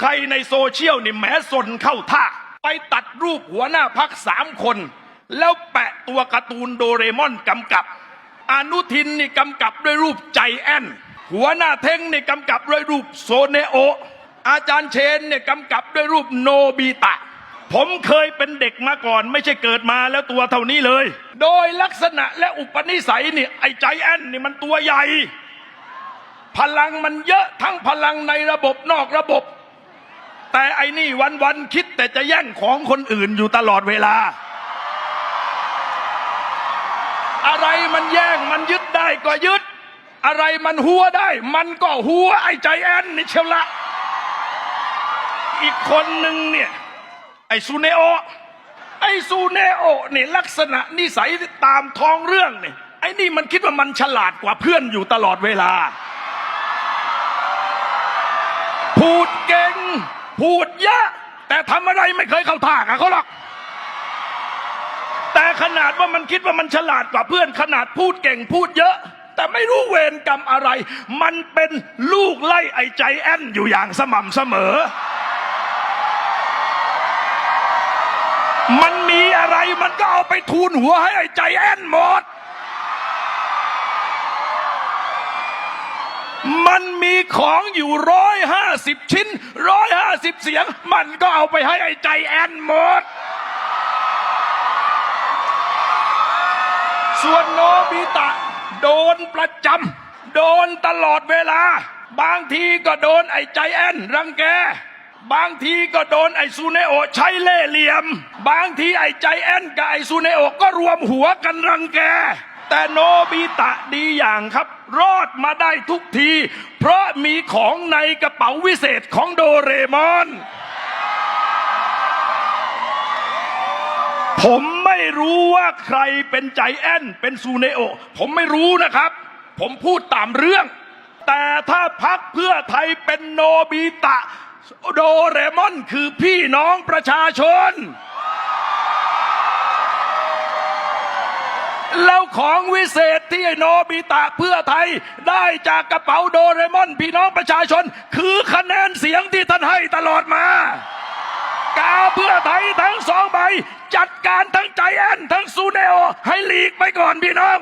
ใครในโซเชียลนี่แหมสนเข้าท่า ไปตัดรูปหัวหน้าพักสามคน แล้วแปะตัวการ์ตูนโดเรมอนกำกับ อนุทินนี่กำกับด้วยรูปใจแอนหัวหน้าเท่งนี่กำกับด้วยรูปโซเนโอ อาจารย์เชนเนี่ยกำกับด้วยรูปโนบิตะ ผมเคยเป็นเด็กมาก่อน ไม่ใช่เกิดมาแล้วตัวเท่านี้เลย โดยลักษณะและอุปนิสัยนี่ไอ้ใจแอนนี่มันตัวใหญ่ พลังมันเยอะทั้งพลังในระบบนอกระบบ แต่ไอ้นี่วันๆคิดแต่จะแย่งของคนอื่นอยู่ตลอดเวลา อะไรมันแย่งมันยึดได้ก็ยึด อะไรมันหัวได้ มันก็หัวไอ้ใจแอนนี่เชียวละ อีกคนหนึ่งเนี่ย ไอ้ซูเนโอไอ้ซูเนโอเนี่ยลักษณะนิสัยตามท้องเรื่องเนี่ยไอ้นี่มันคิดว่ามันฉลาดกว่าเพื่อนอยู่ตลอดเวลา พูดเก่ง พูดเยอะ แต่ทำอะไรไม่เคยเข้าท่ากับเขาหรอก แต่ขนาดว่ามันคิดว่ามันฉลาดกว่าเพื่อนขนาดพูดเก่งพูดเยอะ แต่ไม่รู้เวรกรรมอะไร มันเป็นลูกไล่ไอ้ใจแอนอยู่อย่างสม่ำเสมอ มันมีอะไรมันก็เอาไปทูนหัวให้ไอ้ใจแอนหมด มันมีของอยู่ร้อยห้าสิบชิ้นร้อยห้าสิบเสียง มันก็เอาไปให้ไอ้ใจแอนหมด ส่วนโนบิตะ โดนประจำโดนตลอดเวลา บางทีก็โดนไอ้ใจแอนรังแก บางทีก็โดนไอ้ซูเนโอใช้เล่เหลี่ยม บางทีไอ้ใจแอนกับไอ้ซูเนโอก็รวมหัวกันรังแก แต่โนบิตะดีอย่างครับ รอดมาได้ทุกที เพราะมีของในกระเป๋าวิเศษของโดเรมอน ผมไม่รู้ว่าใครเป็นใจแอนเป็นซูเนโอ ผมไม่รู้นะครับ ผมพูดตามเรื่อง แต่ถ้าพักเพื่อไทยเป็นโนบิตะ โดเรมอนคือพี่น้องประชาชน แล้วของวิเศษที่โนบิตะเพื่อไทย ได้จากกระเป๋าโดเรมอนพี่น้องประชาชน คือคะแนนเสียงที่ท่านให้ตลอดมา กาเพื่อไทยทั้งสองใบ จัดการทั้งใจแอนทั้งซูเนโอให้หลีกไปก่อนพี่น้อง